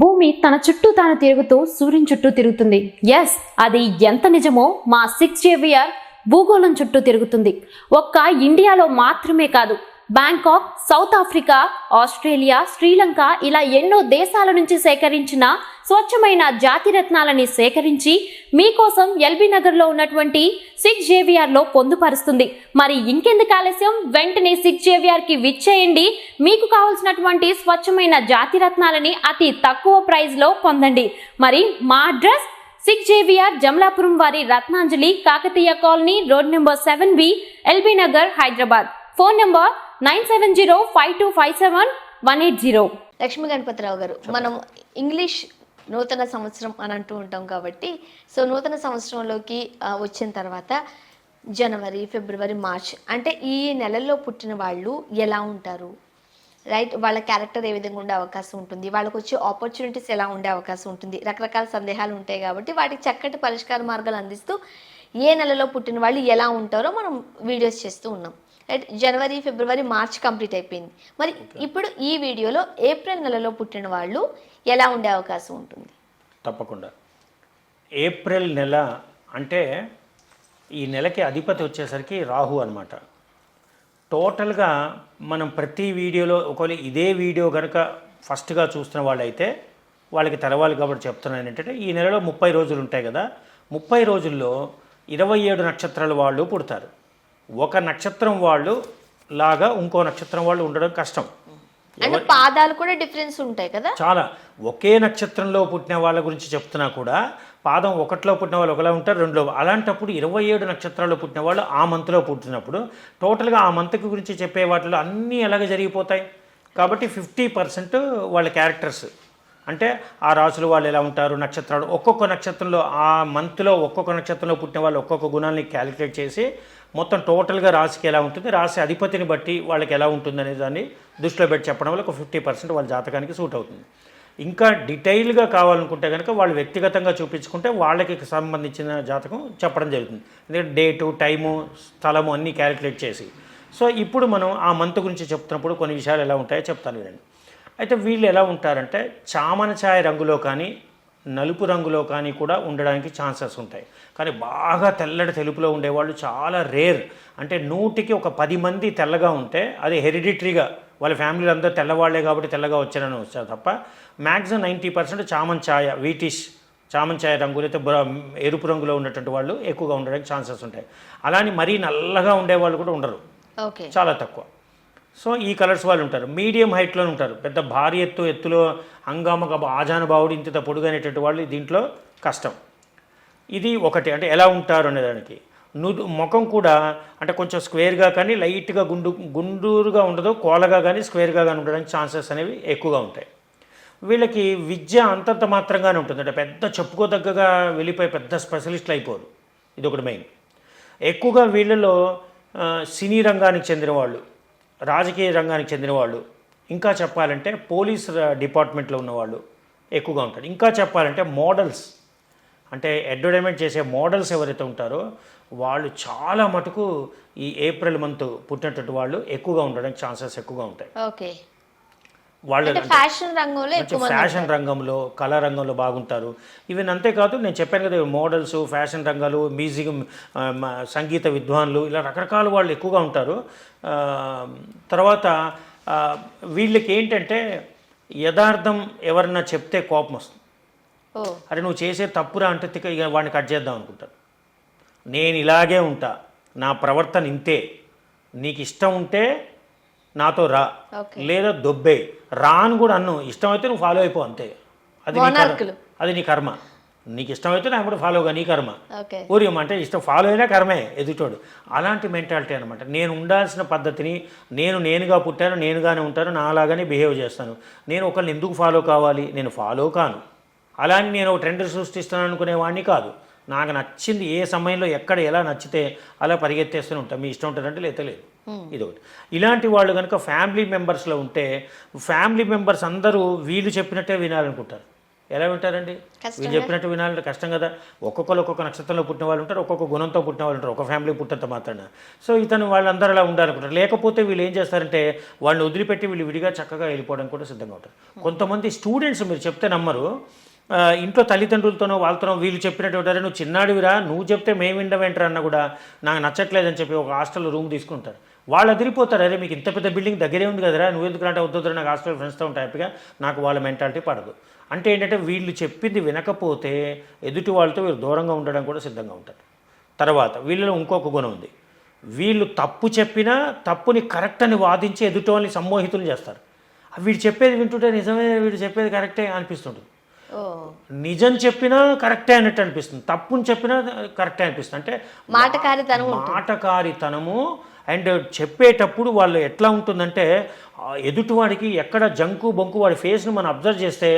భూమి తన చుట్టూ తాను తిరుగుతూ సూర్యుని చుట్టూ తిరుగుతుంది. ఎస్ అది ఎంత నిజమో మా సిక్స్ జేవియర్ భూగోళం చుట్టూ తిరుగుతుంది. ఒక్క ఇండియాలో మాత్రమే కాదు Bangkok South Africa Australia Sri Lanka ఇలా ఎన్నో దేశాల నుంచి సేకరించిన స్వచ్ఛమైన జాతి రత్నాలని సేకరించి మీకోసం ఎల్బీ నగర్లో ఉన్నటువంటి సిక్స్ జేవిఆర్లో పొందుపరుస్తుంది. మరి ఇంకెందుకు ఆలస్యం? వెంటనే సిక్స్ జేవిఆర్కి విచ్చేయండి. మీకు కావాల్సినటువంటి స్వచ్ఛమైన జాతి రత్నాలని అతి తక్కువ ప్రైస్లో పొందండి. మరి మా అడ్రస్ సిక్స్ జేవిఆర్ జమలాపురం వారి Ratnanjali Kakatiya colony road number seven B LB Nagar Hyderabad. Phone number nine seven zero five two five seven one eight zero. Lakshmi Ganapathirao గారు మనం ఇంగ్లీష్ నూతన సంవత్సరం అని అంటూ ఉంటాం కాబట్టి సో నూతన సంవత్సరంలోకి వచ్చిన తర్వాత జనవరి ఫిబ్రవరి మార్చ్ అంటే ఈ నెలల్లో పుట్టిన వాళ్ళు ఎలా ఉంటారు? రైట్ వాళ్ళ క్యారెక్టర్ ఏ విధంగా ఉండే అవకాశం ఉంటుంది. వాళ్ళకు వచ్చే ఆపర్చునిటీస్ ఎలా ఉండే అవకాశం ఉంటుంది. రకరకాల సందేహాలు ఉంటాయి కాబట్టి వాటికి చక్కటి పరిష్కార మార్గాలు అందిస్తూ ఏ నెలలో పుట్టిన వాళ్ళు ఎలా ఉంటారో మనం వీడియోస్ చేస్తూ ఉన్నాం. రైట్ జనవరి ఫిబ్రవరి మార్చ్ కంప్లీట్ అయిపోయింది. మరి ఇప్పుడు ఈ వీడియోలో ఏప్రిల్ నెలలో పుట్టిన వాళ్ళు ఎలా ఉండే అవకాశం ఉంటుంది? తప్పకుండా. ఏప్రిల్ నెల అంటే ఈ నెలకి అధిపతి వచ్చేసరికి రాహు అనమాట టోటల్గా మనం ప్రతి వీడియోలో ఒకవేళ ఇదే వీడియో కనుక ఫస్ట్గా చూస్తున్న వాళ్ళైతే వాళ్ళకి తెరవాలి కాబట్టి చెప్తున్నాను ఏంటంటే ఈ నెలలో ముప్పై రోజులు ఉంటాయి కదా. ముప్పై రోజుల్లో ఇరవై ఏడు నక్షత్రాల వాళ్ళు పుడతారు. ఒక నక్షత్రం వాళ్ళు లాగా ఇంకో నక్షత్రం వాళ్ళు ఉండడం కష్టం. అంటే పాదాలు కూడా డిఫరెన్స్ ఉంటాయి కదా? చాలా. ఒకే నక్షత్రంలో పుట్టిన వాళ్ళ గురించి చెప్తున్నా కూడా పాదం ఒకటిలో పుట్టిన వాళ్ళు ఒకలా ఉంటారు రెండులో. అలాంటప్పుడు ఇరవై ఏడు నక్షత్రాల్లో పుట్టిన వాళ్ళు ఆ మంత్లో పుట్టినప్పుడు టోటల్గా ఆ మంత్కి గురించి చెప్పే వాటిలో అన్నీ ఎలాగ జరిగిపోతాయి? కాబట్టి ఫిఫ్టీ పర్సెంట్ వాళ్ళ క్యారెక్టర్స్. అంటే ఆ రాసులు వాళ్ళు ఎలా ఉంటారు నక్షత్రాలు ఒక్కొక్క నక్షత్రంలో ఆ మంత్లో ఒక్కొక్క నక్షత్రంలో పుట్టిన వాళ్ళు ఒక్కొక్క గుణాన్ని క్యాలిక్యులేట్ చేసి మొత్తం టోటల్గా రాశికి ఎలా ఉంటుంది రాశి అధిపతిని బట్టి వాళ్ళకి ఎలా ఉంటుంది అనే దాన్ని దృష్టిలో పెట్టి చెప్పడం వల్ల ఒక ఫిఫ్టీ పర్సెంట్ వాళ్ళ జాతకానికి సూట్ అవుతుంది. ఇంకా డీటెయిల్గా కావాలనుకుంటే కనుక వాళ్ళు వ్యక్తిగతంగా చూపించుకుంటే వాళ్ళకి సంబంధించిన జాతకం చెప్పడం జరుగుతుంది. ఎందుకంటే డేటు టైము స్థలము అన్నీ క్యాలిక్యులేట్ చేసి. సో ఇప్పుడు మనం ఆ మంత్ గురించి చెప్తున్నప్పుడు కొన్ని విషయాలు ఎలా ఉంటాయో చెప్తాను వినండి. అయితే వీళ్ళు ఎలా ఉంటారంటే చామన ఛాయ రంగులో కానీ నలుపు రంగులో కానీ కూడా ఉండడానికి ఛాన్సెస్ ఉంటాయి. కానీ బాగా తెల్లటి తెలుపులో ఉండేవాళ్ళు చాలా రేర్. అంటే నూటికి ఒక పది మంది తెల్లగా ఉంటే అది హెరిడిటరీగా వాళ్ళ ఫ్యామిలీలో అందరూ తెల్లవాళ్ళే కాబట్టి తెల్లగా వచ్చారని వచ్చారు తప్ప మ్యాక్సిమం నైంటీ పర్సెంట్ చామన్ ఛాయ వీటిష్ చామన్ ఛాయ రంగు లేకపోతే బ్ర- ఎరుపు రంగులో ఉన్నటువంటి వాళ్ళు ఎక్కువగా ఉండడానికి ఛాన్సెస్ ఉంటాయి. అలాని మరీ నల్లగా ఉండేవాళ్ళు కూడా ఉండరు. చాలా తక్కువ. సో ఈ కలర్స్ వాళ్ళు ఉంటారు. మీడియం హైట్లో ఉంటారు. పెద్ద భారీ ఎత్తు ఎత్తులో హంగామక ఆజానుభావుడు ఇంత పొడుగనేటువంటి వాళ్ళు దీంట్లో కష్టం. ఇది ఒకటి. అంటే ఎలా ఉంటారు అనేదానికి నుదు ముఖం కూడా అంటే కొంచెం స్క్వేర్గా కానీ లైట్గా గుండు గుండూరుగా ఉండదు. కోలగా కానీ స్క్వేర్గా కానీ ఉండడానికి ఛాన్సెస్ అనేవి ఎక్కువగా ఉంటాయి. వీళ్ళకి విద్య అంతంత మాత్రంగానే ఉంటుంది. అంటే పెద్ద చెప్పుకోదగ్గగా వెళ్ళిపోయి పెద్ద స్పెషలిస్ట్లు అయిపోరు. ఇది ఒకటి మెయిన్. ఎక్కువగా వీళ్ళలో సినీ రంగానికి చెందిన వాళ్ళు. రాజకీయ రంగానికి చెందిన వాళ్ళు ఇంకా చెప్పాలంటే పోలీస్ డిపార్ట్మెంట్లో ఉన్నవాళ్ళు ఎక్కువగా ఉంటారు. ఇంకా చెప్పాలంటే మోడల్స్. అంటే అడ్వర్టైజ్మెంట్ చేసే మోడల్స్ ఎవరైతే ఉంటారో వాళ్ళు చాలా మటుకు ఈ ఏప్రిల్ మంత్ పుట్టినటువంటి వాళ్ళు ఎక్కువగా ఉండడానికి ఛాన్సెస్ ఎక్కువగా ఉంటాయి. ఓకే. వాళ్ళు ఫ్యాషన్ రంగంలో ఫ్యాషన్ రంగంలో కళా రంగంలో బాగుంటారు. ఈవెన్ అంతేకాదు నేను చెప్పాను కదా మోడల్స్ ఫ్యాషన్ రంగాలు మ్యూజిక్ సంగీత విద్వాన్లు ఇలా రకరకాల వాళ్ళు ఎక్కువగా ఉంటారు. తర్వాత వీళ్ళకి ఏంటంటే యథార్థం ఎవరన్నా చెప్తే కోపం వస్తుంది. అరే నువ్వు చేసే తప్పురా అంటే ఇక వాడిని కట్ చేద్దాం అనుకుంటారు నేను ఇలాగే ఉంటా. నా ప్రవర్తన ఇంతే. నీకు ఇష్టం ఉంటే నాతో రా. లేదా దొబ్బే రా అని కూడా అన్ను. ఇష్టమైతే నువ్వు ఫాలో అయిపో అంతే. అది నీ కర్మ. మోనార్కులు. అది నీ కర్మ. నీకు ఇష్టమైతే నా కూడా ఫాలోగా నీ కర్మ ఊరియం అంటే ఇష్టం ఫాలో అయినా కర్మే ఎదుటోడు. అలాంటి మెంటాలిటీ అనమాట నేను ఉండాల్సిన పద్ధతిని నేను నేనుగా పుట్టాను నేనుగానే ఉంటాను నాలాగానే బిహేవ్ చేస్తాను. నేను ఒకరిని ఎందుకు ఫాలో కావాలి? నేను ఫాలో కాను. అలా అని నేను ఒక ట్రెండ్ సృష్టిస్తున్నాను అనుకునేవాడిని కాదు. నాకు నచ్చింది ఏ సమయంలో ఎక్కడ ఎలా నచ్చితే అలా పరిగెత్తేస్తూనే ఉంటాను మీ ఇష్టం ఉంటుందంటే లేదా లేదు. ఇది ఒకటి ఇలాంటి వాళ్ళు కనుక ఫ్యామిలీ మెంబర్స్లో ఉంటే ఫ్యామిలీ మెంబర్స్ అందరూ వీళ్ళు చెప్పినట్టే వినాలనుకుంటారు. ఎలా వింటారండి వీళ్ళు చెప్పినట్టు వినాలంటే కష్టం కదా. ఒక్కొక్కరు ఒక్కొక్క నక్షత్రంలో పుట్టిన వాళ్ళు ఉంటారు ఒక్కొక్క గుణంతో పుట్టిన వాళ్ళు ఉంటారు ఒక ఫ్యామిలీ పుట్టంత మాత్రాన. సో ఇతను వాళ్ళందరూ అలా ఉండాలనుకుంటారు. లేకపోతే వీళ్ళు ఏం చేస్తారంటే వాళ్ళని వదిలిపెట్టి వీళ్ళు విడిగా చక్కగా వెళ్ళిపోవడం కూడా సిద్ధంగా ఉంటారు. కొంతమంది స్టూడెంట్స్ మీరు చెప్తే నమ్మరు. ఇంట్లో తల్లిదండ్రులతోనో వాళ్ళతోనో వీళ్ళు చెప్పినట్టు నువ్వు చిన్నాడివిరా నువ్వు చెప్తే మేము విండవేంటారు అన్న కూడా నాకు నచ్చట్లేదని చెప్పి ఒక హాస్టల్లో రూమ్ తీసుకుంటారు. వాళ్ళు అదిరిపోతారు అరే మీకు ఇంత పెద్ద బిల్డింగ్ దగ్గరే ఉంది కదరా నువ్వు ఎందుకు అంటే వద్దు నాకు హాస్టల్ ఫ్రెండ్స్తో ఉంటాయి హ్యాపీగా నాకు వాళ్ళ మెంటాలిటీ పడదు. అంటే ఏంటంటే వీళ్ళు చెప్పింది వినకపోతే ఎదుటి వాళ్ళతో వీళ్ళు దూరంగా ఉండడం కూడా సిద్ధంగా ఉంటారు. తర్వాత వీళ్ళలో ఇంకొక గుణం ఉంది. వీళ్ళు తప్పు చెప్పినా తప్పుని కరెక్ట్ అని వాదించి ఎదుటి వాళ్ళని సమ్మోహితులు చేస్తారు. వీడు చెప్పేది వింటుంటే నిజమే వీడు చెప్పేది కరెక్టే అనిపిస్తుంటుంది. నిజం చెప్పినా కరెక్టే అన్నట్టు అనిపిస్తుంది. తప్పుని చెప్పినా కరెక్టే అనిపిస్తుంది. అంటే మాటకారితనం మాటకారితనము అండ్ చెప్పేటప్పుడు వాళ్ళు ఎట్లా ఉంటుందంటే ఎదుటివాడికి ఎక్కడ జంకు బొంకు వాడి ఫేస్ని మనం అబ్జర్వ్ చేస్తే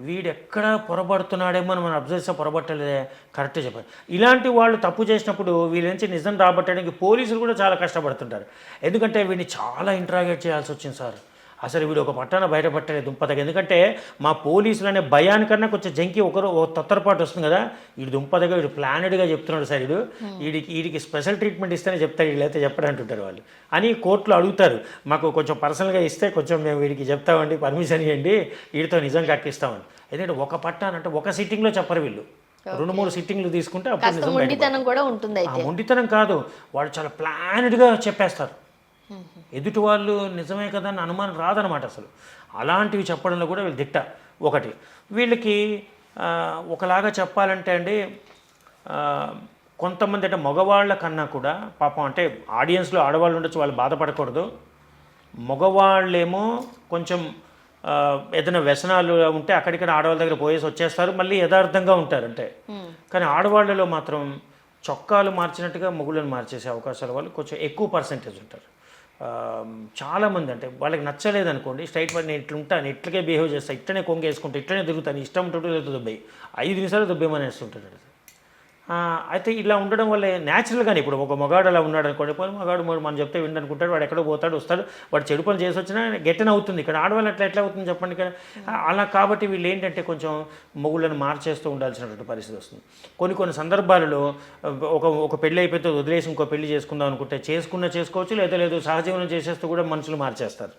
వీడు ఎక్కడ పొరబడుతున్నాడేమో అని మనం అబ్జర్వ్ చేస్తే పొరబట్టలేదే. కరెక్ట్ చెప్పారు. ఇలాంటి వాళ్ళు తప్పు చేసినప్పుడు వీళ్ళ నుంచి నిజం రాబట్టడానికి పోలీసులు కూడా చాలా కష్టపడుతుంటారు. ఎందుకంటే వీడిని చాలా ఇంట్రాగేట్ చేయాల్సి వచ్చింది సార్. అసలు వీడు ఒక పట్టాన బయటపట్టలే దుంపదగ ఎందుకంటే మా పోలీసులు అనే భయానికన్నా కొంచెం జంకి ఒకరు ఒక తొత్తరపాటు వస్తుంది కదా. వీడు దుంపదగా వీడు ప్లానెడ్గా చెప్తున్నాడు సార్ వీడు. వీడికి వీడికి స్పెషల్ ట్రీట్మెంట్ ఇస్తేనే చెప్తాడు వీళ్ళైతే చెప్పడం అంటుంటారు వాళ్ళు. అని కోర్టులో అడుగుతారు. మాకు కొంచెం పర్సనల్గా ఇస్తే కొంచెం మేము వీడికి చెప్తామండి పర్మిషన్ ఇవ్వండి వీడితో నిజం కట్టిస్తామని ఎందుకంటే ఒక పట్టానంటే ఒక సిట్టింగ్లో చెప్పరు వీళ్ళు. రెండు మూడు సిట్టింగ్లు తీసుకుంటే అప్పుడు. మొండితనం కూడా ఉంటుంది మొండితనం కాదు. వాళ్ళు చాలా ప్లానెడ్గా చెప్పేస్తారు. ఎదుటి వాళ్ళు నిజమే కదా అని అనుమానం రాదనమాట అసలు. అలాంటివి చెప్పడంలో కూడా వీళ్ళు దిట్ట. ఒకటి వీళ్ళకి ఒకలాగా చెప్పాలంటే అండి కొంతమంది అంటే మగవాళ్ళ కన్నా కూడా పాపం అంటే ఆడియన్స్లో ఆడవాళ్ళు ఉండొచ్చు వాళ్ళు బాధపడకూడదు. మగవాళ్ళేమో కొంచెం ఏదైనా వ్యసనాలు ఉంటే అక్కడిక్కడ ఆడవాళ్ళ దగ్గర పోయేసి వచ్చేస్తారు మళ్ళీ యథార్థంగా ఉంటారు అంటే. కానీ ఆడవాళ్ళలో మాత్రం చొక్కాలు మార్చినట్టుగా మొగుళ్ళని మార్చేసే అవకాశాల వాళ్ళు కొంచెం ఎక్కువ పర్సంటేజ్ ఉంటారు. చాలామంది అంటే వాళ్ళకి నచ్చలేదు అనుకోండి స్ట్రైట్ పడి నేను ఇట్లా ఉంటాను ఇట్లకే బిహేవ్ చేస్తాను ఇట్లనే కొంగేసుకుంటా ఇట్లనే తిరుగుతాను ఇష్టం ఉంటుంటే లేదు దుబ్బాయి. ఐదు నిమిషాలు దుబ్బేమనేస్తుంటాడు ఆ, అయితే ఇలా ఉండడం వల్ల న్యాచురల్గానే ఇప్పుడు ఒక మగాడు అలా ఉన్నాడు అనుకోండి పోనీ మగాడు మనం చెప్తే విండనుకుంటాడు వాడు ఎక్కడో పోతాడు వస్తాడు వాడు చెడు పని చేసి వచ్చినా గెట్టన అవుతుంది. ఇక్కడ ఆడవాళ్ళు అట్లా ఎట్లా అవుతుంది చెప్పండి ఇక్కడ? అలా కాబట్టి వీళ్ళు ఏంటంటే కొంచెం మగుళ్ళను మార్చేస్తూ ఉండాల్సినటువంటి పరిస్థితి వస్తుంది. కొన్ని కొన్ని సందర్భాలలో ఒక ఒక పెళ్ళి అయిపోతే వదిలేసి ఇంకో పెళ్ళి చేసుకుందాం అనుకుంటే చేసుకున్న చేసుకోవచ్చు లేదా లేదు సహజీవనం చేసేస్తూ కూడా మనుషులు మార్చేస్తారు.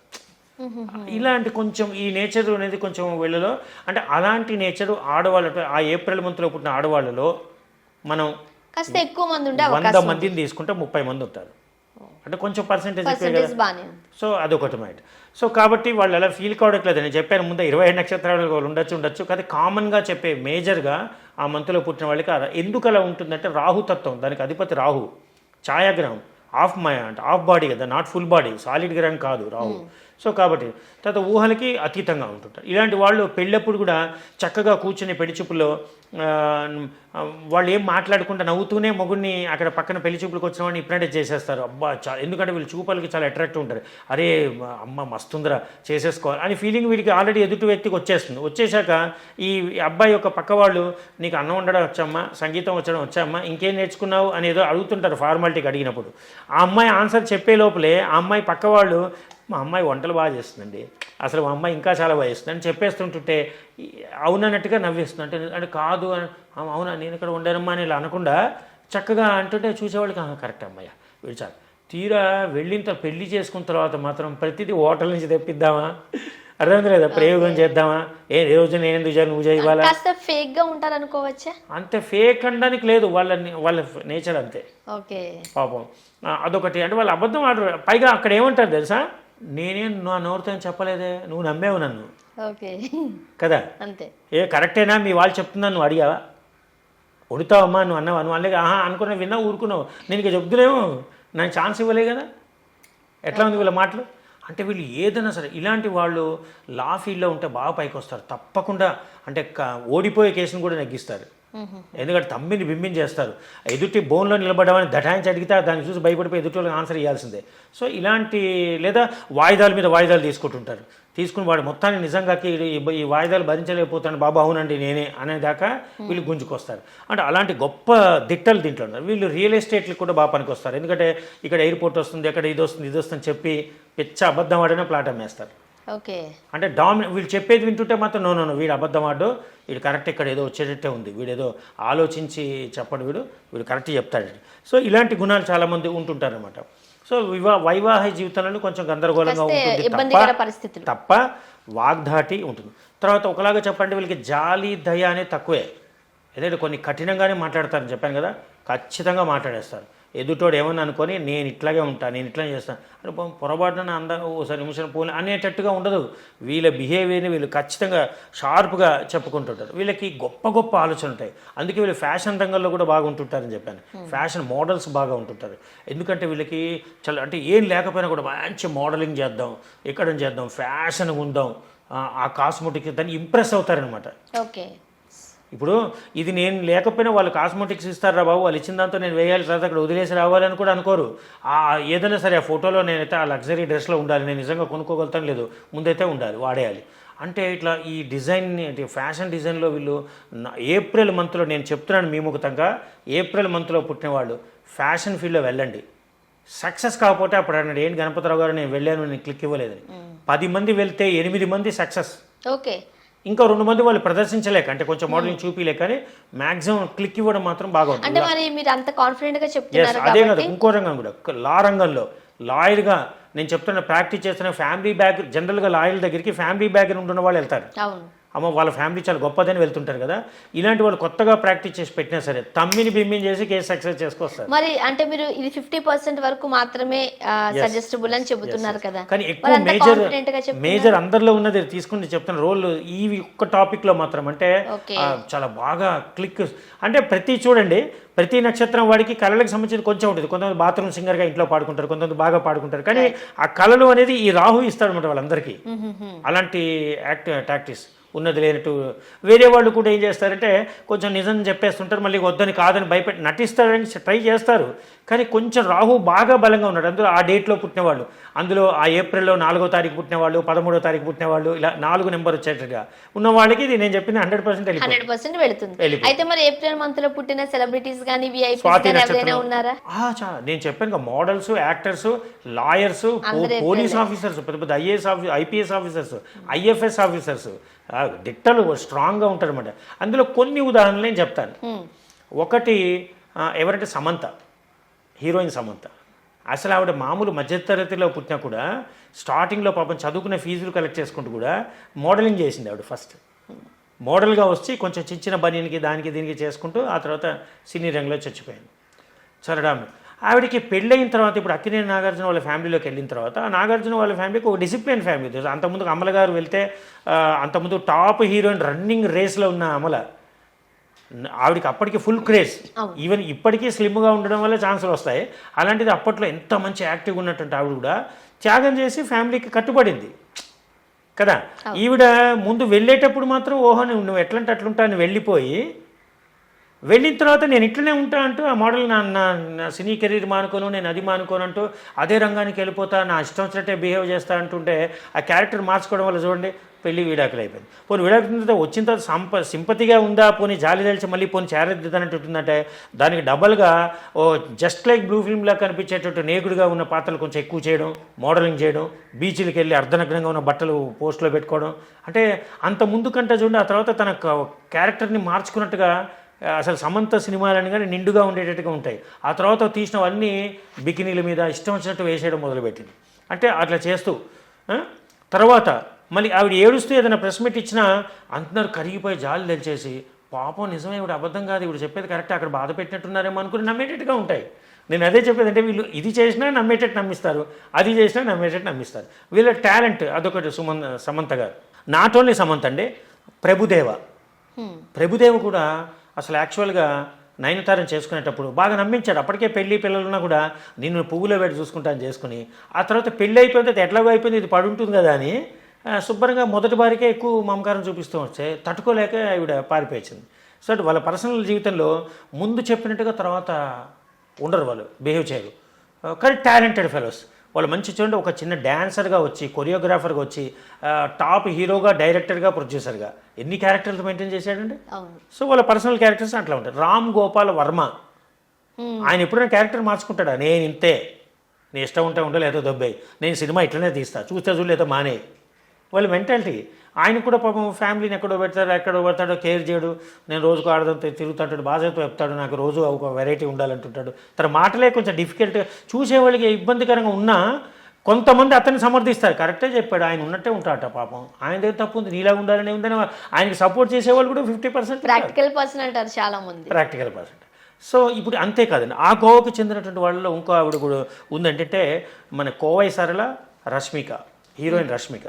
ఇలాంటి కొంచెం ఈ నేచర్ అనేది కొంచెం వీళ్ళలో అంటే అలాంటి నేచరు ఆడవాళ్ళ ఆ ఏప్రిల్ మంత్లో పుట్టిన ఆడవాళ్ళలో మనం కాస్త ఎక్కువ మంది ఉండే వంద మందిని తీసుకుంటే ముప్పై మంది ఉంటారు. అంటే కొంచెం పర్సెంటేజ్ సో అదొకటి మైట్ సో కాబట్టి వాళ్ళు ఎలా ఫీల్ కావట్లేదు నేను చెప్పాను ముందే ఇరవై ఐదు నక్షత్రాలు వాళ్ళు ఉండొచ్చు ఉండొచ్చు. కానీ కామన్గా చెప్పే మేజర్గా ఆ మంత్లో పుట్టిన వాళ్ళకి అలా- ఎందుకు అలా ఉంటుందంటే రాహుతత్వం. దానికి అధిపతి రాహు. ఛాయాగ్రహం. ఆఫ్ మై అంటే ఆఫ్ బాడీ కదా నాట్ ఫుల్ బాడీ సాలిడ్ గ్రహం కాదు రాహు. సో కాబట్టి తర్వాత ఊహలకి అతీతంగా ఉంటుంటారు ఇలాంటి వాళ్ళు పెళ్ళప్పుడు కూడా చక్కగా కూర్చుని పెళ్ళి చూపుల్లో వాళ్ళు ఏం మాట్లాడకుండా నవ్వుతూనే మొగుడిని అక్కడ పక్కన పెళ్ళి చూపులకు వచ్చిన వాడిని ఇప్పుడంటే చేసేస్తారు. అబ్బా చాలా ఎందుకంటే వీళ్ళు చూపాలకి చాలా అట్రాక్టివ్ ఉంటారు. అరే అమ్మ మస్తుందిరా చేసేసుకోవాలి అని ఫీలింగ్ వీడికి ఆల్రెడీ ఎదుటి వ్యక్తికి వచ్చేస్తుంది. వచ్చేసాక ఈ అబ్బాయి యొక్క పక్క వాళ్ళు నీకు అన్నం వండడం వచ్చామ్మా సంగీతం వచ్చడం వచ్చామ్మా ఇంకేం నేర్చుకున్నావు అని ఏదో అడుగుతుంటారు ఫార్మాలిటీకి అడిగినప్పుడు. ఆ అమ్మాయి ఆన్సర్ చెప్పే లోపలే ఆ అమ్మాయి పక్క వాళ్ళు మా అమ్మాయి వంటలు బాగా చేస్తుందండి. అసలు మా అమ్మాయి ఇంకా చాలా బాగా చేస్తుంది. అని చెప్పేస్తుంటుంటే అవునన్నట్టుగా నవ్వేస్తుంది. అంటే అంటే కాదు అని "ఆ, అవునా నేను ఇక్కడ వండానమ్మా అని ఇలా అనకుండా చక్కగా అంటుంటే చూసేవాళ్ళకి "ఆ, కరెక్ట్ అమ్మాయి వీడు చాలు తీరా వెళ్ళిన తర్వాత పెళ్ళి చేసుకున్న తర్వాత మాత్రం ప్రతిదీ హోటల్ నుంచి తెప్పిద్దామా? అర్థం లేదా ప్రయోగం చేద్దామా? ఏ రోజు నేను ఎందుకు చేయాలి నువ్వు చేయాలా కాస్త ఫేక్గా ఉంటారు అనుకోవచ్చా అంతే ఫేక్ అనడానికి లేదు. వాళ్ళ వాళ్ళ నేచర్ అంతే. ఓకే. పాపం. అదొకటి. అంటే వాళ్ళు అబద్ధం ఆడరు. పైగా అక్కడ ఏమంటారు తెలుసా? నేనేం నా నోరుతో చెప్పలేదే? నువ్వు నమ్మేవు నన్ను. ఓకే. కదా? అంతే. ఏ కరెక్టేనా? మీ వాళ్ళు చెప్తున్నా నువ్వు అడిగావా? ఉడతావమ్మా నువ్వు అన్నావా? నువ్వు అనలే ఆహా అనుకున్నా విన్నావు ఊరుకున్నావు. నేను ఇక చెప్తులేము. నాకు ఛాన్స్ ఇవ్వలే కదా? ఎట్లా ఉంది వీళ్ళ మాటలు? అంటే వీళ్ళు ఏదైనా సరే ఇలాంటి వాళ్ళు లా ఫీల్డ్లో ఉంటే బాగా పైకి వస్తారు తప్పకుండా. అంటే ఓడిపోయే కేసును కూడా నెగ్గిస్తారు. ఎందుకంటే తమ్మిని బింబిని చేస్తారు ఎదుటి బోన్లో నిలబడమని దటాయించి అడిగితే దాన్ని చూసి భయపడిపోయి ఎదుటి వాళ్ళకి ఆన్సర్ ఇవ్వాల్సిందే సో ఇలాంటి లేదా వాయిదాల మీద వాయిదాలు తీసుకుంటుంటారు. తీసుకుని వాడు మొత్తాన్ని నిజంగా ఈ- వాయిదాలు భరించలేకపోతాను బాబా అవునండి నేనే అనేదాకా వీళ్ళు గుంజుకొస్తారు. అంటే అలాంటి గొప్ప దిట్టలు దీంట్లో ఉన్నారు. వీళ్ళు రియల్ ఎస్టేట్లకు కూడా బాగా పనికొస్తారు. ఎందుకంటే ఇక్కడ ఎయిర్పోర్ట్ వస్తుంది అక్కడ ఇది వస్తుంది ఇది వస్తుంది చెప్పి పిచ్చ అబద్ధం ఆడినా ప్లాట్ అమ్మేస్తారు. ఓకే. అంటే డామి వీళ్ళు చెప్పేది వింటుంటే మాత్రం నో నో వీడు అబద్ధం ఆడు. వీడు కరెక్ట్ ఇక్కడ ఏదో వచ్చేటట్టే ఉంది. వీడు ఏదో ఆలోచించి చెప్పడు వీడు. వీడు కరెక్ట్ చెప్తాడు. సో ఇలాంటి గుణాలు చాలామంది ఉంటుంటారనమాట సో వివా వైవాహ జీవితంలో కొంచెం గందరగోళంగా ఉంటుంది తప్ప. తప్ప వాగ్ధాటి ఉంటుంది. తర్వాత ఒకలాగా చెప్పండి వీళ్ళకి జాలి దయ అనేది తక్కువే. ఏదైతే కొన్ని కఠినంగానే మాట్లాడతారని చెప్పాను కదా. ఖచ్చితంగా మాట్లాడేస్తారు. ఎదుటోడు ఏమని అనుకొని నేను ఇట్లాగే ఉంటాను నేను ఇట్లా చేస్తాను అని పొరపాటున అందరూ ఓసారి నిమిషం పోలే అనేటట్టుగా ఉండదు. వీళ్ళ బిహేవియర్ని వీళ్ళు ఖచ్చితంగా షార్ప్గా చెప్పుకుంటుంటారు. వీళ్ళకి గొప్ప గొప్ప ఆలోచనలు ఉంటాయి. అందుకే వీళ్ళు ఫ్యాషన్ రంగంలో కూడా బాగా ఉంటుంటారని చెప్పాను. ఫ్యాషన్ మోడల్స్ బాగా ఉంటుంటారు. ఎందుకంటే వీళ్ళకి చాలా అంటే ఏం లేకపోయినా కూడా మంచి మోడలింగ్ చేద్దాం ఎక్కడ చేద్దాం ఫ్యాషన్ ఉందాం ఆ కాస్మెటిక్ దాన్ని ఇంప్రెస్ అవుతారనమాట ఓకే. ఇప్పుడు ఇది నేను లేకపోయినా వాళ్ళు కాస్మెటిక్స్ ఇస్తారా బాబు? వాళ్ళు ఇచ్చిన దాంతో నేను వేయాలి తర్వాత అక్కడ వదిలేసి రావాలని కూడా అనుకోరు. ఆ ఏదైనా సరే ఆ ఫోటోలో నేనైతే ఆ లగ్జరీ డ్రెస్లో ఉండాలి. నేను నిజంగా కొనుక్కోగలుగుతాను లేదు ముందైతే ఉండాలి వాడేయాలి. అంటే ఇట్లా ఈ డిజైన్ అంటే ఫ్యాషన్ డిజైన్లో వీళ్ళు ఏప్రిల్ మంత్లో నేను చెప్తున్నాను మీ ముఖతంగా ఏప్రిల్ మంత్లో పుట్టిన వాళ్ళు ఫ్యాషన్ ఫీల్డ్లో వెళ్ళండి. సక్సెస్ కాకపోతే అప్పుడు అన్నాడు ఏంటి గణపతిరావు గారు నేను వెళ్ళాను నేను క్లిక్ ఇవ్వలేదు పది మంది వెళ్తే ఎనిమిది మంది సక్సెస్ ఓకే. ఇంకా రెండు మంది వాళ్ళు ప్రదర్శించలేక అంటే కొంచెం మోడలింగ్ చూపిలేక కానీ మాక్సిమం క్లిక్ ఇవ్వడం మాత్రం బాగా ఉంటుంది అంటే మరి మీరు అంత కాన్ఫిడెంట్గా చెప్తున్నారు అదే కదా ఇంకో రంగం కూడా. లా రంగంలో లాయర్గా నేను చెప్తున్న ప్రాక్టీస్ చేస్తున్న ఫ్యామిలీ బ్యాక్ జనరల్గా లాయర్ల దగ్గరికి ఫ్యామిలీ బ్యాక్గ్రౌండ్ ఉన్న వాళ్ళు వెళ్తారు. అమ్మ వాళ్ళ ఫ్యామిలీ చాలా గొప్పదని వెళ్తుంటారు కదా. ఇలాంటి వాళ్ళు కొత్తగా ప్రాక్టీస్ చేసి పెట్టినా సరే తమ్మిని బిమ్మిని చేసి కేసు సక్సెస్ చేసుకొస్తారు. మరి అంటే మీరు ఇది ఫిఫ్టీ పర్సెంట్ వరకు మాత్రమే సజెస్టబుల్ అని చెబుతున్నారు కదా. కానీ ఎక్కువ మేజర్గా మేజర్ అందరిలో ఉన్నది తీసుకుని చెప్తున్న రోల్ ఈ ఒక్క టాపిక్లో మాత్రం అంటే చాలా బాగా క్లిక్ అంటే ప్రతి చూడండి ప్రతి నక్షత్రం వాడికి కళలకు సంబంధించి కొంచెం ఉంటుంది. కొంతమంది బాత్రూమ్ సింగర్గా ఇంట్లో పాడుకుంటారు కొంతమంది బాగా పాడుకుంటారు. కానీ ఆ కళలు అనేది ఈ రాహు ఇస్తాడు అనమాట వాళ్ళందరికీ అలాంటి యాక్ట్ టాక్టిస్ ఉన్నది లేనట్టు. వేరే వాళ్ళు కూడా ఏం చేస్తారంటే కొంచెం నిజం చెప్పేస్తుంటారు మళ్ళీ వద్దని కాదని భయపెట్టి నటిస్తారని ట్రై చేస్తారు. కానీ కొంచెం రాహు బాగా బలంగా ఉన్నాడు. అందులో ఆ డేట్లో పుట్టిన వాళ్ళు అందులో ఆ ఏప్రిల్లో నాలుగో తారీఖు పుట్టిన వాళ్ళు పదమూడో తారీఖు పుట్టిన వాళ్ళు ఇలా నాలుగు నెంబర్ వచ్చేటట్టుగా. ఉన్న వాళ్ళకి ఇది నేను చెప్పింది హండ్రెడ్ పర్సెంట్ హండ్రెడ్ పర్సెంట్ వెళుతుంది. అయితే మరి ఏప్రిల్ మంత్లో పుట్టిన సెలబ్రిటీస్ కానీ ఉన్నారా? నేను చెప్పాను models actors lawyers police officers పెద్ద పెద్ద ఐఏఎస్ ఆఫీ ఐపీఎస్ ఆఫీసర్స్ ఐఎఫ్ఎస్ ఆఫీసర్స్ దిట్టలు స్ట్రాంగ్గా ఉంటారు అనమాట అందులో కొన్ని ఉదాహరణలు నేను చెప్తాను. ఒకటి ఎవరంటే సమంత. హీరోయిన్ సమంత. అసలు ఆవిడ మామూలు మధ్యతరగతిలో పుట్టినా కూడా స్టార్టింగ్లో పాపం చదువుకునే ఫీజులు కలెక్ట్ చేసుకుంటూ కూడా మోడలింగ్ చేసింది ఆవిడ ఫస్ట్. మోడల్గా వచ్చి కొంచెం చిన్న చిన్న బనీనికి దానికి దీనికి చేసుకుంటూ ఆ తర్వాత సినీ రంగంలో చచ్చిపోయింది. చరడామ్ ఆవిడకి పెళ్ళైన తర్వాత ఇప్పుడు అక్కినేని నాగార్జున వాళ్ళ ఫ్యామిలీలోకి వెళ్ళిన తర్వాత నాగార్జున వాళ్ళ ఫ్యామిలీకి ఒక డిసిప్లిన్ ఫ్యామిలీ అంతకుముందు అమల గారు వెళ్తే అంతకుముందు టాప్ హీరోయిన్ రన్నింగ్ రేస్లో ఉన్న అమల. ఆవిడకి అప్పటికి ఫుల్ క్రేజ్ ఈవెన్ ఇప్పటికీ స్లిమ్గా ఉండడం వల్ల ఛాన్సులు వస్తాయి. అలాంటిది అప్పట్లో ఎంత మంచి యాక్టివ్గా ఉన్నటువంటి ఆవిడ కూడా త్యాగం చేసి ఫ్యామిలీకి కట్టుబడింది. కదా? ఈవిడ ముందు వెళ్ళేటప్పుడు మాత్రం ఓహో నువ్వు ఎట్లంటే అట్లుంటా అని వెళ్ళిపోయి వెళ్ళిన తర్వాత నేను ఇట్లనే ఉంటా అంటూ ఆ మోడల్ నా నా సినీ కెరీర్ మానుకోను నేను అది మానుకోను అంటూ అదే రంగానికి వెళ్ళిపోతా నా ఇష్టం వచ్చినట్టే బిహేవ్ చేస్తా అంటుంటే ఆ క్యారెక్టర్ మార్చుకోవడం వల్ల చూడండి పెళ్ళి విడాకులు అయిపోయింది పోనీ విడాకుల తర్వాత వచ్చిన తర్వాత సంప సింపతిగా ఉందా పోనీ జాలి తెలిసి మళ్ళీ పోనీ చేరదిద్దనట్టు ఉంటుందంటే దానికి డబల్గా ఓ జస్ట్ లైక్ బ్లూ ఫిల్మ్లా కనిపించేటట్టు నేకుడుగా ఉన్న పాత్రలు కొంచెం ఎక్కువ చేయడం మోడలింగ్ చేయడం బీచ్లకు వెళ్ళి అర్ధనగ్నంగా ఉన్న బట్టలు పోస్ట్లో పెట్టుకోవడం. అంటే అంత ముందు కంటే చూడండి ఆ తర్వాత తన క్యారెక్టర్ని మార్చుకున్నట్టుగా అసలు సమంత సినిమాలని కానీ నిండుగా ఉండేటట్టుగా ఉంటాయి. ఆ తర్వాత తీసినవన్నీ బికినీల మీద ఇష్టం వచ్చినట్టు వేసేయడం మొదలుపెట్టింది. అంటే అట్లా చేస్తూ తర్వాత మళ్ళీ ఆవిడ ఏడుస్తూ ఏదైనా ప్రెస్ మీట్ ఇచ్చినా అంటున్నారు కరిగిపోయి జాలి తెలిచేసి పాపం నిజమే ఇవిడ అబద్ధం కాదు ఇవిడ చెప్పేది కరెక్ట్ అక్కడ బాధ పెట్టినట్టున్నారేమో అనుకుని నమ్మేటట్టుగా ఉంటాయి. నేను అదే చెప్పేది అంటే వీళ్ళు ఇది చేసినా నమ్మేటట్టు నమ్మిస్తారు అది చేసినా నమ్మేటట్టు నమ్మిస్తారు. వీళ్ళ టాలెంట్ అదొకటి సుమంత్ సమంత గారు. నాట్ ఓన్లీ సమంత్ అండి ప్రభుదేవ. ప్రభుదేవ కూడా అసలు యాక్చువల్గా నయనతారం చేసుకునేటప్పుడు బాగా నమ్మించాడు. అప్పటికే పెళ్ళి పిల్లలున్నా కూడా నిన్ను పువ్వులో పెట్టి చూసుకుంటాను చేసుకుని ఆ తర్వాత పెళ్ళి అయిపోయింది తర్వాత ఎట్లాగో అయిపోయింది ఇది పడుంటుంది కదా అని శుభ్రంగా మొదటి వారికే ఎక్కువ మమకారం చూపిస్తూ వస్తే తట్టుకోలేక ఆవిడ పారిపోయింది. సో వాళ్ళ పర్సనల్ జీవితంలో ముందు చెప్పినట్టుగా తర్వాత ఉండరు వాళ్ళు బిహేవ్ చేయరు. కానీ టాలెంటెడ్ ఫెలోస్. వాళ్ళు మంచి చూడండి ఒక చిన్న డాన్సర్గా వచ్చి కొరియోగ్రాఫర్గా వచ్చి టాప్ హీరోగా డైరెక్టర్గా ప్రొడ్యూసర్గా ఎన్ని క్యారెక్టర్లు మెయింటైన్ చేశాడండి? సో వాళ్ళ పర్సనల్ క్యారెక్టర్స్ అట్లా ఉంటాయి. రామ్ గోపాల్ వర్మ. ఆయన ఎప్పుడైనా క్యారెక్టర్ మార్చుకుంటాడా? నేను ఇంతే. నీ ఇష్టం ఉంటే ఉంటే లేదో దొబ్బాయి. నేను సినిమా ఇట్లనే తీస్తా. చూస్తే చూడు లేదో మానే వాళ్ళ మెంటాలిటీ. ఆయన కూడా పాపం ఫ్యామిలీని ఎక్కడో పెడతాడు ఎక్కడో పెడతాడో కేర్ చేయడు. నేను రోజుకు ఆడదంతో తిరుగుతాడు బాధ్యత చెప్తాడు నాకు రోజు ఒక వెరైటీ ఉండాలంటుంటాడు. తన మాటలే కొంచెం డిఫికల్ట్ చూసేవాళ్ళకి ఇబ్బందికరంగా ఉన్నా కొంతమంది అతన్ని సమర్థిస్తారు. కరెక్టే చెప్పాడు. ఆయన ఉన్నట్టే ఉంటాడట పాపం. ఆయన దగ్గర తప్పు ఉంది. నీలా ఉండాలని ఉందని ఆయనకి సపోర్ట్ చేసేవాళ్ళు కూడా ఫిఫ్టీ పర్సెంట్ ప్రాక్టికల్ పర్సన్ అంటారు చాలా మంది. ప్రాక్టికల్ పర్సెంట్ సో ఇప్పుడు అంతే కాదండి. ఆ గోవాకి చెందినటువంటి వాళ్ళలో ఇంకో ఆవిడ కూడా ఉందంటే మన కోవై సరళ రష్మిక హీరోయిన్ రష్మిక.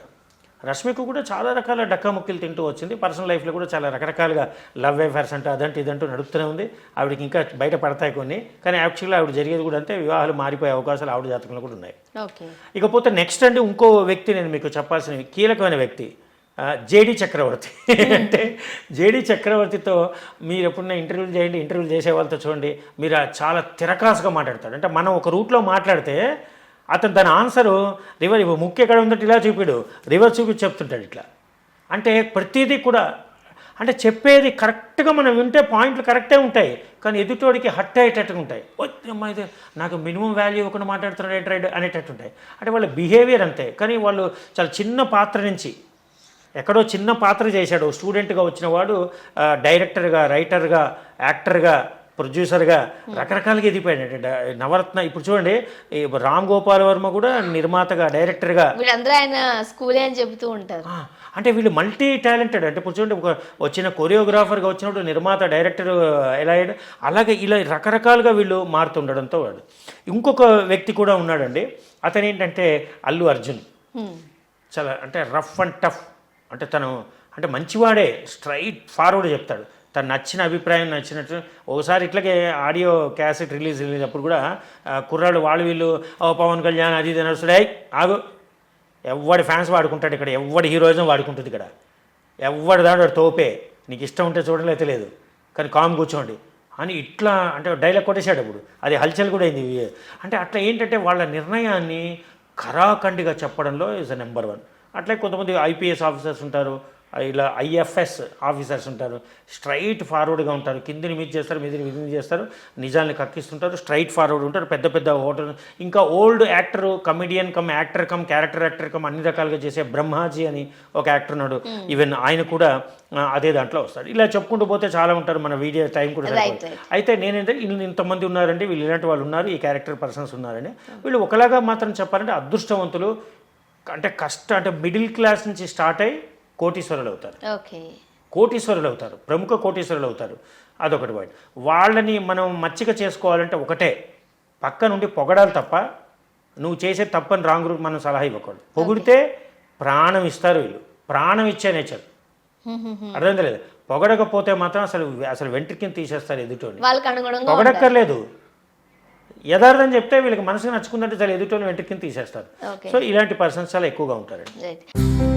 రష్మిక కూడా చాలా రకాల డక్కాముక్కలు తింటూ వచ్చింది. పర్సనల్ లైఫ్లో కూడా చాలా రకరకాలుగా లవ్ అఫేర్స్ అంటే అదంటే ఇదంటూ నడుస్తూనే ఉంది. ఆవిడకి ఇంకా బయట పడతాయి కొన్ని. కానీ యాక్చువల్గా ఆవిడ జరిగేది కూడా అంతే. వివాహాలు మారిపోయే అవకాశాలు ఆవిడ జాతకంలో కూడా ఉన్నాయి. ఇకపోతే నెక్స్ట్ అండి ఇంకో వ్యక్తి నేను మీకు చెప్పాల్సిన కీలకమైన వ్యక్తి జేడి చక్రవర్తి. అంటే జేడి చక్రవర్తితో మీరు ఎప్పుడన్నా ఇంటర్వ్యూలు చేయండి ఇంటర్వ్యూలు చేసే వాళ్ళతో చూడండి. మీరు చాలా తిరకాసుగా మాట్లాడతాడు. అంటే మనం ఒక రూట్లో మాట్లాడితే అతను దాని ఆన్సరు రివర్ ఇవ్వ. ముక్కు ఎక్కడ ఉందంటే ఇలా చూపాడు. రివర్ చూపించి చెప్తుంటాడు ఇట్లా. అంటే ప్రతిదీ కూడా అంటే చెప్పేది కరెక్ట్గా మనం వింటే పాయింట్లు కరెక్టే ఉంటాయి కానీ ఎదుటోడికి హట్ అయ్యేటట్టుగా ఉంటాయి. అమ్మా ఇది నాకు మినిమం వాల్యూ ఇవ్వకుండా మాట్లాడుతున్నాడు ఏంటి రైడ్ అనేటట్టు ఉంటాయి అంటే వాళ్ళ బిహేవియర్ అంతే. కానీ వాళ్ళు చాలా చిన్న పాత్ర నుంచి ఎక్కడో చిన్న పాత్ర చేశాడు. స్టూడెంట్గా వచ్చిన వాడు డైరెక్టర్గా రైటర్గా యాక్టర్గా ప్రొడ్యూసర్గా రకరకాలుగా ఎదిగిపోయాడు అంటే నవరత్న ఇప్పుడు చూడండి రామ్ గోపాల్ వర్మ కూడా నిర్మాతగా డైరెక్టర్గా. వీళ్ళందరూ ఆయన స్కూలే అని చెబుతూ ఉంటారు. అంటే వీళ్ళు మల్టీ టాలెంటెడ్. అంటే ఇప్పుడు చూడండి ఒక వచ్చిన కొరియోగ్రాఫర్గా వచ్చినప్పుడు నిర్మాత డైరెక్టర్ ఎలా అయ్యాడు? అలాగే ఇలా రకరకాలుగా వీళ్ళు మారుతుండడంతో వాడు. ఇంకొక వ్యక్తి కూడా ఉన్నాడండి. అతను ఏంటంటే అల్లు అర్జున్. చాలా అంటే రఫ్ అండ్ టఫ్. అంటే తను అంటే మంచివాడే స్ట్రైట్ ఫార్వర్డ్ చెప్తాడు. తను నచ్చిన అభిప్రాయం నచ్చినట్టు ఒకసారి ఇట్లాగే ఆడియో క్యాసెట్ రిలీజ్ అయినప్పుడు కూడా కుర్రాడు వాళ్ళు వీళ్ళు ఓ పవన్ కళ్యాణ్ అది ఇది నడుస్తాడు ఆగు. ఎవడి ఫ్యాన్స్ వాడుకుంటాడు ఇక్కడ ఎవడి హీరోయిజం వాడుకుంటుంది ఇక్కడ. ఎవడి దాడు తోపే. నీకు ఇష్టం ఉంటే చూడలేదు లేదు. కానీ కామ్ కూర్చోండి. అని ఇట్లా అంటే డైలాగ్ కొట్టేశాడు అప్పుడు. అది హల్చల్ కూడా అయింది. అంటే అట్లా ఏంటంటే వాళ్ళ నిర్ణయాన్ని ఖరాఖండిగా చెప్పడంలో ఇస్ అ నెంబర్ వన్ అట్లే కొంతమంది ఐపీఎస్ ఆఫీసర్స్ ఉంటారు ఇలా ఐఎఫ్ఎస్ ఆఫీసర్స్ ఉంటారు. స్ట్రైట్ ఫార్వర్డ్గా ఉంటారు. కిందిని మీద చేస్తారు మీదిని మీద చేస్తారు. నిజాన్ని కక్కిస్తుంటారు. స్ట్రైట్ ఫార్వర్డ్ ఉంటారు. పెద్ద పెద్ద హోటల్. ఇంకా old actor comedian cum actor cum character actor cum అన్ని రకాలుగా చేసే బ్రహ్మాజీ అని ఒక యాక్టర్ ఉన్నాడు. ఈవెన్ ఆయన కూడా అదే దాంట్లో వస్తాడు. ఇలా చెప్పుకుంటూ పోతే చాలా ఉంటారు. మన వీడియో టైం కూడా. అయితే నేనేంటే వీళ్ళు ఇంతమంది ఉన్నారండి వీళ్ళు ఇలాంటి వాళ్ళు ఉన్నారు. ఈ క్యారెక్టర్ పర్సన్స్ ఉన్నారని. వీళ్ళు ఒకలాగా మాత్రం చెప్పాలంటే అదృష్టవంతులు. అంటే కష్ట అంటే మిడిల్ క్లాస్ నుంచి స్టార్ట్ అయ్యి కోటీశ్వరులు అవుతారు ఓకే. కోటీశ్వరులు అవుతారు ప్రముఖ కోటీశ్వరులు అవుతారు అదొకటి పాయింట్ వాళ్ళని మనం మచ్చిక చేసుకోవాలంటే ఒకటే. పక్క నుండి పొగడాలి తప్ప నువ్వు చేసే తప్పని రాంగ్ రూట్ మనం సలహా ఇవ్వకూడదు. పొగిడితే ప్రాణం ఇస్తారు వీళ్ళు. ప్రాణం ఇచ్చే నేచర్. అర్థం లేదు పొగడకపోతే మాత్రం అసలు అసలు వెంట్రుకని తీసేస్తారు ఎదుటోని. పొగడక్కర్లేదు. యథార్థం చెప్తే వీళ్ళకి మనసుకు నచ్చుకుందంటే చాలా ఎదుటోని వెంట్రుకని తీసేస్తారు. సో ఇలాంటి పర్సన్స్ చాలా ఎక్కువగా ఉంటారండి.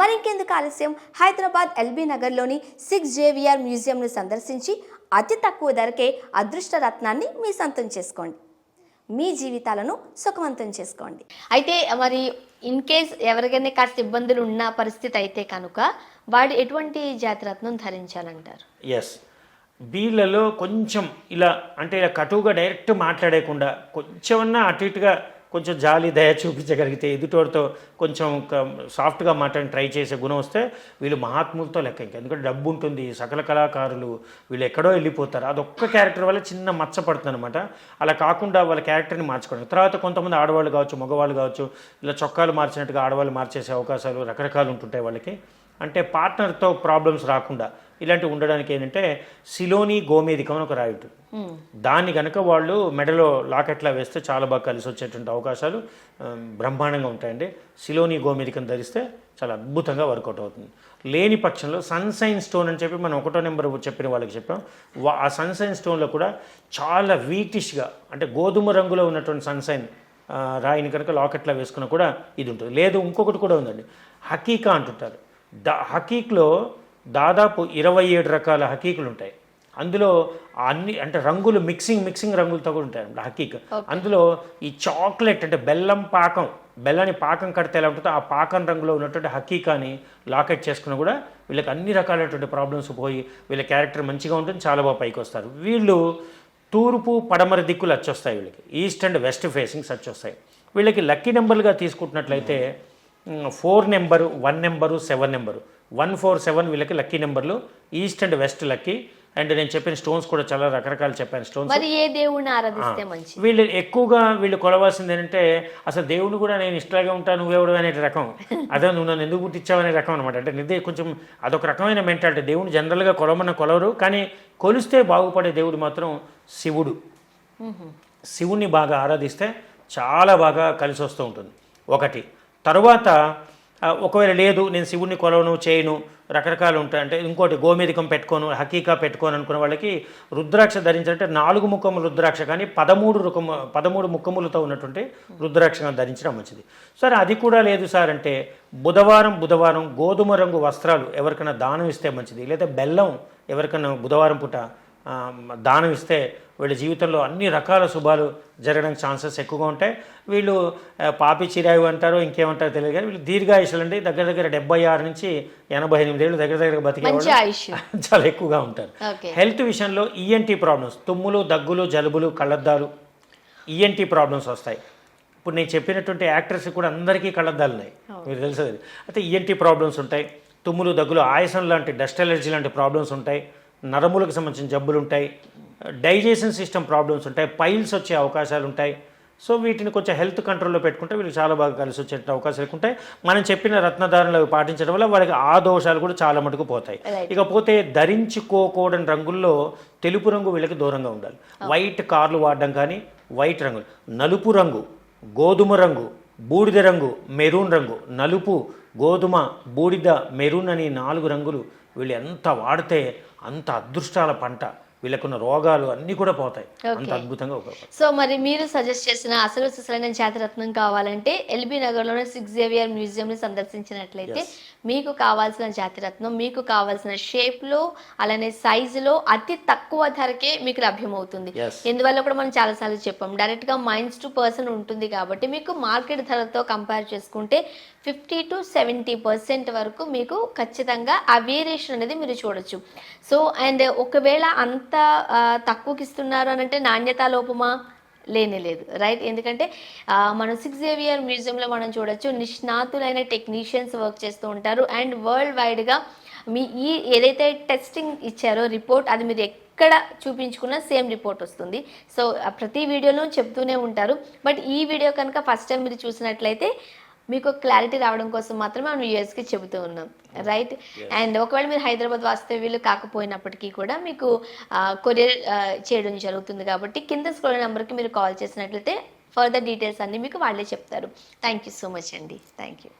మరింకెందుకు ఆలస్యం? హైదరాబాద్ ఎల్బీ నగర్లోని సిక్స్ జేవిఆర్ మ్యూజియంను సందర్శించి అతి తక్కువ ధరకే అదృష్ట రత్నాన్ని మీ సొంతం చేసుకోండి. మీ జీవితాలను సుఖవంతం చేసుకోండి. అయితే మరి ఇన్ కేస్ ఎవరికైనా కాస్త ఇబ్బందులు ఉన్న పరిస్థితి అయితే కనుక వాడు ఎటువంటి జాతిరత్నం ధరించాలంటారు? ఎస్ వీళ్ళలో కొంచెం ఇలా అంటే ఇలా కటువుగా డైరెక్ట్ మాట్లాడేయకుండా కొంచెమన్నా అటు ఇటుగా కొంచెం జాలి దయ చూపించగలిగితే ఎదుటోడితో కొంచెం సాఫ్ట్గా మాట్లాడి ట్రై చేసే గుణం వస్తే వీళ్ళు మహాత్ములతో లెక్క ఇంకా. ఎందుకంటే డబ్బు ఉంటుంది సకల కళాకారులు వీళ్ళు ఎక్కడో వెళ్ళిపోతారు. అదొక్క క్యారెక్టర్ వల్ల చిన్న మచ్చ పడుతుంది అనమాట అలా కాకుండా వాళ్ళ క్యారెక్టర్ని మార్చుకోవడం తర్వాత కొంతమంది ఆడవాళ్ళు కావచ్చు మగవాళ్ళు కావచ్చు ఇలా చొక్కాలు మార్చినట్టుగా ఆడవాళ్ళు మార్చేసే అవకాశాలు రకరకాలు ఉంటుంటాయి వాళ్ళకి. అంటే పార్ట్నర్తో ప్రాబ్లమ్స్ రాకుండా ఇలాంటివి ఉండడానికి ఏంటంటే సిలోని గోమేధికం అని ఒక రాయి ఉంటుంది దాన్ని కనుక వాళ్ళు మెడలో లాకెట్లా వేస్తే చాలా బాగా కలిసి వచ్చేటువంటి అవకాశాలు బ్రహ్మాండంగా ఉంటాయండి. సిలోని గోమేధికం ధరిస్తే చాలా అద్భుతంగా వర్కౌట్ అవుతుంది. లేని పక్షంలో సన్సైన్ స్టోన్ అని చెప్పి మనం ఒకటో నెంబర్ చెప్పిన వాళ్ళకి చెప్పాం. ఆ సన్సైన్ స్టోన్లో కూడా చాలా వీటిష్గా అంటే గోధుమ రంగులో ఉన్నటువంటి సన్సైన్ రాయిని కనుక లాకెట్లో వేసుకున్నా కూడా ఇది ఉంటుంది. లేదు ఇంకొకటి కూడా ఉందండి. హకీకా అంటుంటారు. ద హకీక్లో దాదాపు ఇరవై ఏడు రకాల హకీకులు ఉంటాయి. అందులో అన్ని అంటే రంగులు మిక్సింగ్ మిక్సింగ్ రంగులతో కూడా ఉంటాయి. అన్నమాట హకీక్ అందులో ఈ చాక్లెట్ అంటే బెల్లం పాకం బెల్లాన్ని పాకం కడితే ఎలా ఉంటుందో ఆ పాకం రంగులో ఉన్నటువంటి హకీకాని లాకెట్ చేసుకున్నా కూడా వీళ్ళకి అన్ని రకాలైనటువంటి ప్రాబ్లమ్స్ పోయి వీళ్ళ క్యారెక్టర్ మంచిగా ఉంటుంది చాలా బాగా పైకి వస్తారు. వీళ్ళు తూర్పు పడమర దిక్కులు వచ్చొస్తాయి వీళ్ళకి. ఈస్ట్ అండ్ వెస్ట్ ఫేసింగ్స్ వచ్చొస్తాయి వీళ్ళకి లక్కీ నెంబర్లుగా తీసుకుంటున్నట్లయితే four number one number seven number. One four seven వీళ్ళకి లక్కీ నెంబర్లు east and west lucky. And నేను చెప్పిన స్టోన్స్ కూడా చాలా రకరకాలు చెప్పాను స్టోన్స్. మరి ఏ దేవుణ్ణి ఆరాధిస్తే మంచిది? వీళ్ళు ఎక్కువగా వీళ్ళు కొలవాల్సింది ఏంటంటే అసలు దేవుని కూడా నేను ఇష్టంగా ఉంటాను నువ్వెవడు అనే రకం. అదే నువ్వు నన్ను ఎందుకు పుట్టించావు అనే రకం అనమాట అంటే నిదే కొంచెం అదొక రకమైన మెంటాలిటీ. దేవుని జనరల్గా కొలవమన్న కొలవరు కానీ కొలిస్తే బాగుపడే దేవుడు మాత్రం శివుడు. శివుణ్ణి బాగా ఆరాధిస్తే చాలా బాగా కలిసి వస్తూ ఉంటుంది. ఒకటి. తరువాత ఒకవేళ లేదు నేను శివుణ్ణి కొలవను చేయను రకరకాలు ఉంటాయి. అంటే ఇంకోటి గోమేధికం పెట్టుకోను హకీకా పెట్టుకోను అనుకున్న వాళ్ళకి రుద్రాక్ష ధరించాలంటే నాలుగు ముఖము రుద్రాక్ష కానీ పదమూడు రుకము పదమూడు ముఖములతో ఉన్నటువంటి రుద్రాక్షను ధరించడం మంచిది. సరే అది కూడా లేదు సార్ అంటే బుధవారం బుధవారం గోధుమ రంగు వస్త్రాలు ఎవరికైనా దానం ఇస్తే మంచిది. లేదా బెల్లం ఎవరికైనా బుధవారం పూట దానం ఇస్తే వీళ్ళ జీవితంలో అన్ని రకాల శుభాలు జరగడానికి ఛాన్సెస్ ఎక్కువగా ఉంటాయి. వీళ్ళు పాపి చిరాయి అంటారో ఇంకేమంటారో తెలియదు కానీ వీళ్ళు దీర్ఘాయుషులు అండి. దగ్గర దగ్గర డెబ్బై ఆరు నుంచి ఎనభై ఎనిమిది ఏళ్ళు దగ్గర దగ్గర బతికే వాళ్ళు చాలా ఎక్కువగా ఉంటారు. హెల్త్ విషయంలో ఈఎన్టీ ప్రాబ్లమ్స్ తుమ్ములు దగ్గులు జలుబులు కళ్ళద్దాలు ఈఎన్టీ ప్రాబ్లమ్స్ వస్తాయి. ఇప్పుడు నేను చెప్పినటువంటి యాక్టర్స్ కూడా అందరికీ కళ్ళద్దాలు ఉన్నాయి. మీరు తెలుసు అయితే ఈఎన్టీ ప్రాబ్లమ్స్ ఉంటాయి. తుమ్ములు దగ్గులు ఆయాసం లాంటి డస్ట్ ఎలర్జీ లాంటి ప్రాబ్లమ్స్ ఉంటాయి. నరములకు సంబంధించిన జబ్బులు ఉంటాయి. డైజెషన్ సిస్టమ్ ప్రాబ్లమ్స్ ఉంటాయి పైల్స్ వచ్చే అవకాశాలు ఉంటాయి. సో వీటిని కొంచెం హెల్త్ కంట్రోల్లో పెట్టుకుంటే వీళ్ళు చాలా బాగా కలిసి వచ్చే అవకాశాలు ఉంటాయి. మనం చెప్పిన రత్నధారణలు పాటించడం వల్ల వాళ్ళకి ఆ దోషాలు కూడా చాలా మటుకు పోతాయి. ఇకపోతే ధరించుకోకూడని రంగుల్లో తెలుపు రంగు వీళ్ళకి దూరంగా ఉండాలి. వైట్ కార్లు వాడడం కానీ వైట్ రంగు నలుపు రంగు గోధుమ రంగు బూడిద రంగు మెరూన్ రంగు నలుపు గోధుమ బూడిద మెరూన్ అని నాలుగు రంగులు వీళ్ళు ఎంత వాడితే అంత అదృష్టాల పంట. వీళ్ళకున్న రోగాలు అన్నీ కూడా పోతాయి. అంత అద్భుతంగా సో మరి మీరు సజెస్ట్ చేసిన అసలు సిసలైన జాతిరత్నం కావాలంటే ఎల్బీ నగర్లోని సిక్స్ జేవియర్ మ్యూజియంని సందర్శించినట్లయితే మీకు కావాల్సిన జాతిరత్నం మీకు కావాల్సిన షేప్లో అలానే సైజులో అతి తక్కువ ధరకే మీకు లభ్యమవుతుంది. Yes. ఇందువల్ల కూడా మనం చాలాసార్లు చెప్పాం. డైరెక్ట్గా మైండ్స్ టు పర్సన్ ఉంటుంది కాబట్టి మీకు మార్కెట్ ధరతో కంపేర్ చేసుకుంటే ఫిఫ్టీ టు సెవెంటీ పర్సెంట్ వరకు మీకు ఖచ్చితంగా ఆ వేరియేషన్ అనేది మీరు చూడొచ్చు. సో అండ్ ఒకవేళ అంత తక్కువకి ఇస్తున్నారు అని అంటే నాణ్యత లోపమా? లేనే లేదు. రైట్ ఎందుకంటే మనం సిక్స్ జేవియర్ మ్యూజియంలో మనం చూడొచ్చు నిష్ణాతులైన టెక్నీషియన్స్ వర్క్ చేస్తూ ఉంటారు. అండ్ వరల్డ్ వైడ్గా మీ ఈ ఏదైతే టెస్టింగ్ ఇచ్చారో రిపోర్ట్ అది మీరు ఎక్కడ చూపించుకున్న సేమ్ రిపోర్ట్ వస్తుంది. సో ప్రతి వీడియోలో చెప్తూనే ఉంటారు. బట్ ఈ వీడియో కనుక ఫస్ట్ టైం మీరు చూసినట్లయితే మీకు క్లారిటీ రావడం కోసం మాత్రమే మనం యూఎస్కి చెబుతూ ఉన్నాం రైట్ అండ్ ఒకవేళ మీరు హైదరాబాద్ వాస్తవ్యులు కాకపోయినప్పటికీ కూడా మీకు కొరియర్ చేయడం జరుగుతుంది కాబట్టి కింద స్క్రోల్ నెంబర్కి మీరు కాల్ చేసినట్లయితే ఫర్దర్ డీటెయిల్స్ అన్నీ మీకు వాళ్ళే చెప్తారు. థ్యాంక్ యూ సో మచ్ అండి. Thank you